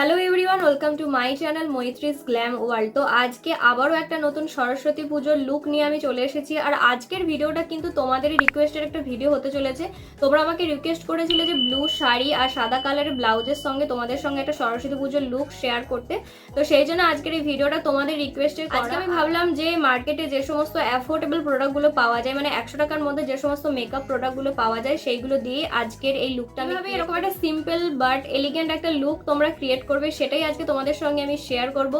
Hello Everyone welcome to my channel মৈত্রিস glam world তো আজকে আবারও একটা নতুন সরস্বতী পুজোর লুক নিয়ে আমি চলে এসেছি। আর আজকের ভিডিওটা কিন্তু তোমাদেরই রিকোয়েস্টের একটা ভিডিও হতে চলেছে। তোমরা আমাকে রিকোয়েস্ট করেছিলে যে ব্লু শাড়ি আর সাদা কালারের ব্লাউজের সঙ্গে তোমাদের সঙ্গে একটা সরস্বতী পুজোর লুক শেয়ার করতে। তো সেই জন্য আজকের এই ভিডিওটা তোমাদের রিকোয়েস্টের আজকে আমি ভাবলাম যে মার্কেটে যে সমস্ত অ্যাফোর্ডেবল প্রোডাক্টগুলো পাওয়া যায় মানে একশো টাকার মধ্যে যে সমস্ত মেকআপ প্রোডাক্টগুলো পাওয়া যায় সেইগুলো দিয়ে আজকের এই লুকটা আমি এরকম একটা সিম্পল বাট এলিগেন্ট একটা লুক তোমরা ক্রিয়েট করবে সেটাই আজকে তোমাদের সঙ্গে আমি শেয়ার করব।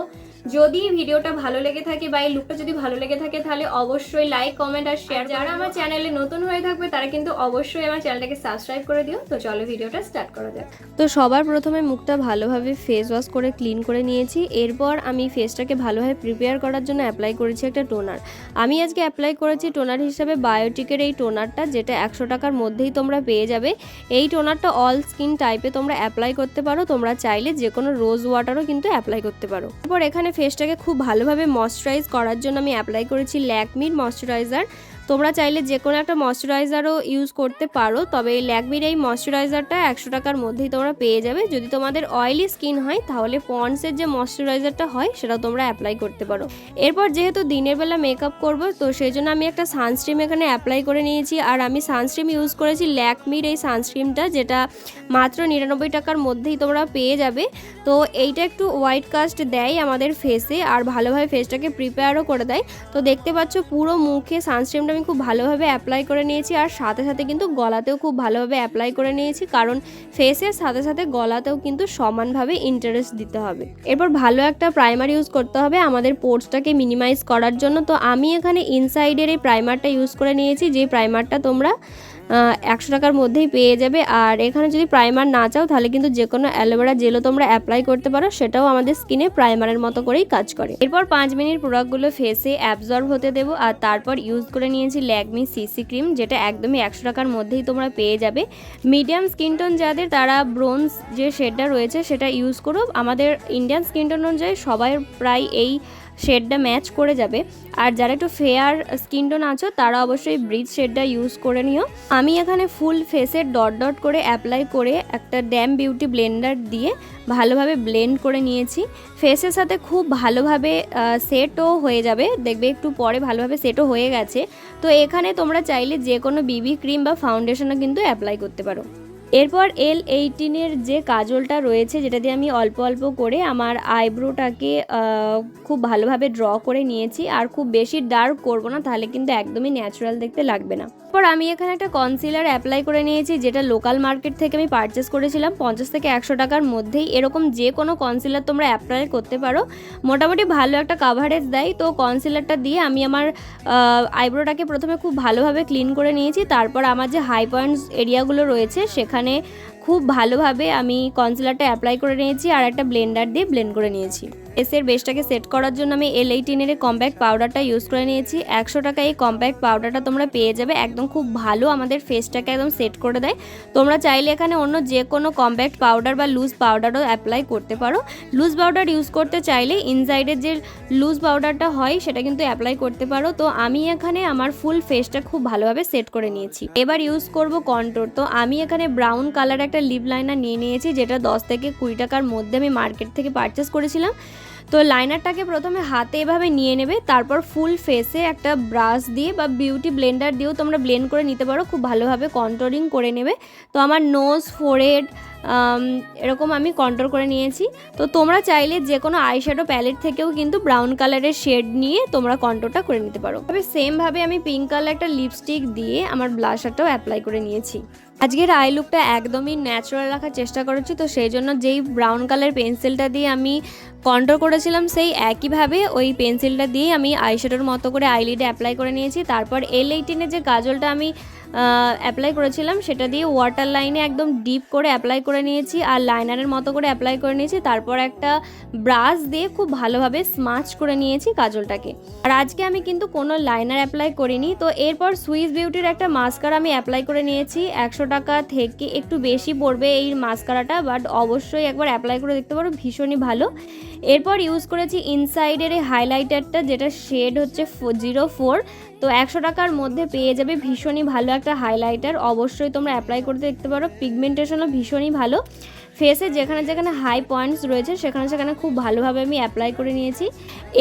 যদি ভিডিওটা ভালো লেগে থাকে বা এই লুকটা যদি ভালো লেগে থাকে, তাহলে অবশ্যই লাইক কমেন্ট আর শেয়ার যারা আমার চ্যানেলে নতুন হয়ে থাকবে, তারা কিন্তু অবশ্যই আমার চ্যানেলটাকে সাবস্ক্রাইব করে দিও। তো চলো ভিডিওটা স্টার্ট করা যাক। তো সবার প্রথমে মুখটা ভালোভাবে ফেস ওয়াশ করে ক্লিন করে নিয়েছি। এরপর আমি ফেসটাকে ভালোভাবে প্রিপেয়ার করার জন্য অ্যাপ্লাই করেছি একটা টোনার আমি আজকে অ্যাপ্লাই করেছি টোনার হিসাবে বায়োটিকের এই টোনারটা যেটা একশো টাকার মধ্যেই তোমরা পেয়ে যাবে। এই টোনারটা অল স্কিন টাইপে তোমরা অ্যাপ্লাই করতে পারো। তোমরা চাইলে যে কোনো রোজ ওয়াটারও কিন্তু অ্যাপ্লাই করতে পারো। তারপর এখানে ফেসটাকে খুব ভালোভাবে ময়শ্চারাইজ করার জন্য আমি অ্যাপ্লাই করেছি ল্যাকমির ময়শ্চারাইজার তোমরা চাইলে যে কোনো একটা ময়শ্চারাইজারও ইউজ করতে পারো, তবে ল্যাকমির এই ময়শ্চারাইজারটা একশো টাকার মধ্যেই তোমরা পেয়ে যাবে। যদি তোমাদের অয়েলি স্কিন হয়, তাহলে পন্ডসের যে ময়শ্চারাইজারটা হয়, সেটা তোমরা অ্যাপ্লাই করতে পারো। এরপর যেহেতু দিনের বেলা মেকআপ করব, তো সেই জন্য আমি একটা সানস্ক্রিম এখানে অ্যাপ্লাই করে নিয়েছি। আর আমি সানস্ক্রিম ইউজ করেছি ল্যাকমির এই সানস্ক্রিমটা যেটা মাত্র নিরানব্বই টাকার মধ্যেই তোমরা পেয়ে যাবে। তো এইটা একটু হোয়াইট কাস্ট দেয় আমাদের ফেসে আর ভালোভাবে ফেসটাকে প্রিপেয়ারও করে দেয়। তো দেখতে পাচ্ছ পুরো মুখে সানস্ক্রিমটা আমি খুব ভালোভাবে অ্যাপ্লাই করে নিয়েছি আর সাথে সাথে কিন্তু গলাতেও খুব ভালোভাবে অ্যাপ্লাই করে নিয়েছি, কারণ ফেসের সাথে সাথে গলাতেও কিন্তু সমানভাবে ইন্টারেস্ট দিতে হবে। এরপর ভালো একটা প্রাইমার ইউজ করতে হবে, আমাদের পোর্টসটাকে মিনিমাইজ করার জন্য। তো আমি এখানে ইনসাইডের এই প্রাইমারটা ইউজ করে নিয়েছি, যে প্রাইমারটা তোমরা একশো টাকার মধ্যেই পেয়ে যাবে। আর এখানে যদি প্রাইমার না চাও, তাহলে কিন্তু যে কোনো অ্যালোভেরা জেলও তোমরা অ্যাপ্লাই করতে পারো, সেটাও আমাদের স্কিনে প্রাইমারের মতো করেই কাজ করে। এরপর পাঁচ মিনিট প্রোডাক্টগুলো ফেসে অ্যাবজর্ব হতে দেবো, আর তারপর ইউজ করে নিয়েছি ল্যাকমি সিসি ক্রিম যেটা একদমই একশো টাকার মধ্যেই তোমরা পেয়ে যাবে। মিডিয়াম স্কিন টোন যাদের, তারা ব্রোঞ্জ যে শেডটা রয়েছে, সেটা ইউজ করো। আমাদের ইন্ডিয়ান স্কিন টোন অনুযায়ী সবাই প্রায় এই শেডটা ম্যাচ করে যাবে। আর যারা একটু ফেয়ার স্কিন টোন আছো, তারা অবশ্যই ব্রিজ শেডটা ইউজ করে নিও। আমি এখানে ফুল ফেসের ডট ডট করে অ্যাপ্লাই করে একটা ড্যাম বিউটি ব্লেন্ডার দিয়ে ভালোভাবে ব্লেন্ড করে নিয়েছি। ফেসের সাথে খুব ভালোভাবে সেটও হয়ে যাবে। দেখবে একটু পরে ভালোভাবে সেটও হয়ে গেছে। তো এখানে তোমরা চাইলে যে কোনো বিবি ক্রিম বা ফাউন্ডেশনও কিন্তু অ্যাপ্লাই করতে পারো। এরপর এল এইটিনের যে কাজলটা রয়েছে, যেটা দিয়ে আমি অল্প অল্প করে আমার আইব্রোটাকে খুব ভালোভাবে ড্র করে নিয়েছি। আর খুব বেশি ডার্ক করব না, তাহলে কিন্তু একদমই ন্যাচারাল দেখতে লাগবে না। তারপর আমি এখানে একটা কনসিলার অ্যাপ্লাই করে নিয়েছি, যেটা লোকাল মার্কেট থেকে আমি পারচেস করেছিলাম, পঞ্চাশ থেকে একশো টাকার মধ্যেই। এরকম যে কোনো কনসিলার তোমরা অ্যাপ্লাই করতে পারো। মোটামুটি ভালো একটা কাভারেজ দেয়। তো কনসিলারটা দিয়ে আমি আমার আইব্রোটাকে প্রথমে খুব ভালোভাবে ক্লিন করে নিয়েছি। তারপর আমার যে হাই পয়েন্টস এরিয়াগুলো রয়েছে, সেখানে খুব ভালোভাবে আমি কনসিলারটা অ্যাপ্লাই করে নিয়েছি আর একটা ব্লেন্ডার দিয়ে ব্লেন্ড করে নিয়েছি। এসের বেসটাকে সেট করার জন্য আমি এল এইটিনের কম্প্যাক্ট পাউডারটা ইউজ করে নিয়েছি। একশো টাকা এই কম্প্যাক্ট পাউডারটা তোমরা পেয়ে যাবে। একদম খুব ভালো আমাদের ফেসটাকে একদম সেট করে দেয়। তোমরা চাইলে এখানে অন্য যে কোনো কম্প্যাক্ট পাউডার বা লুজ পাউডারও অ্যাপ্লাই করতে পারো। লুজ পাউডার ইউজ করতে চাইলে ইনসাইডের যে লুজ পাউডারটা হয়, সেটা কিন্তু অ্যাপ্লাই করতে পারো। তো আমি এখানে আমার ফুল ফেসটা খুব ভালোভাবে সেট করে নিয়েছি। এবার ইউজ করব কন্ট্রোর তো আমি এখানে ব্রাউন কালার একটা লিপ লাইনার নিয়ে নিয়েছি, যেটা দশ থেকে কুড়ি টাকার মধ্যে আমি মার্কেট থেকে পারচেস করেছিলাম। তো লাইনারটাকে প্রথমে হাতে এভাবে নিয়ে নেবে, তারপর ফুল ফেসে একটা ব্রাশ দিয়ে বা বিউটি ব্লেন্ডার দিয়েও তোমরা ব্লেন্ড করে নিতে পারো, খুব ভালোভাবে কন্ট্রোলিং করে নেবে। তো আমার নোজ ফোরেড এরকম আমি কন্ট্রোল করে নিয়েছি। তো তোমরা চাইলে যে কোনো আইশ্যাডো প্যালেট থেকেও কিন্তু ব্রাউন কালারের শেড নিয়ে তোমরা কন্ট্রোলটা করে নিতে পারো। তবে সেমভাবে আমি পিঙ্ক কালার একটা লিপস্টিক দিয়ে আমার ব্লাশারটাও অ্যাপ্লাই করে নিয়েছি। আজকের আই লুকটা একদমই ন্যাচারাল রাখার চেষ্টা করেছি, তো সেই জন্য যেই ব্রাউন কালার পেন্সিলটা দিয়ে আমি কন্ট্রোল করেছিলাম, সেই একইভাবে ওই পেন্সিলটা দিয়ে আমি আইশ্যাডোর মতো করে আইলিডে অ্যাপ্লাই করে নিয়েছি। তারপর এল এইটিনের যে কাজলটা আমি অ্যাপ্লাই করেছিলাম, সেটা দিয়ে ওয়াটার লাইনে একদম ডিপ করে অ্যাপ্লাই করে নিয়েছি, আর লাইনারের মতো করে অ্যাপ্লাই করে নিয়েছি, তারপর একটা ব্রাশ দিয়ে খুব ভালোভাবে স্মাচ করে নিয়েছি কাজলটাকে। আর আজকে আমি কিন্তু কোনো লাইনার অ্যাপ্লাই করিনি, তো এরপর সুইস বিউটির একটা মাস্কার আমি অ্যাপ্লাই করে নিয়েছি, একশো টাকা থেকে একটু বেশি পড়বে এই মাস্কারাটা বাট অবশ্যই একবার অ্যাপ্লাই করে দেখতে পারো, ভীষণই ভালো। এরপর ইউজ করেছি ইনসাইডের এই হাইলাইটারটা যেটা শেড হচ্ছে জিরো ফোর তো একশো টাকার মধ্যে পেয়ে যাবে ভীষণই ভালো একটা হাইলাইটার অবশ্যই তোমরা অ্যাপ্লাই করতে দেখতে পারো। পিগমেন্টেশনও ভীষণই ভালো। ফেসে যেখানে যেখানে হাই পয়েন্টস রয়েছে, সেখানে সেখানে খুব ভালোভাবে আমি অ্যাপ্লাই করে নিয়েছি।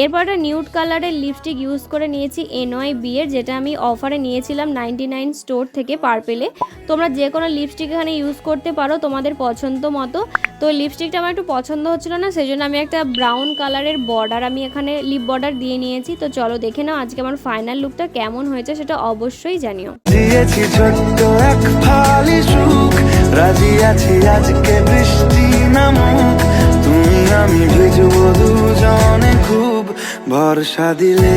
এরপর একটা নিউড কালারের লিপস্টিক ইউজ করে নিয়েছি এনওয়াই বিয়ের যেটা আমি অফারে নিয়েছিলাম নাইনটি নাইন স্টোর থেকে পার্পেলে তোমরা যে কোনো লিপস্টিক এখানে ইউজ করতে পারো তোমাদের পছন্দ মতো। তো লিপস্টিকটা আমার একটু পছন্দ হচ্ছিল না সেই জন্য আমি একটা ব্রাউন কালারের বর্ডার আমি এখানে লিপ বর্ডার দিয়ে নিয়েছি। তো চলো দেখে নাও আজকে আমার ফাইনাল লুকটা কেমন হয়েছে, সেটা অবশ্যই জানিও। দিয়েছি এক রাজি আছি আজকে বৃষ্টি নামুক। তুমি আমি ভিজবো দুজনে খুব। ভরসা দিলে।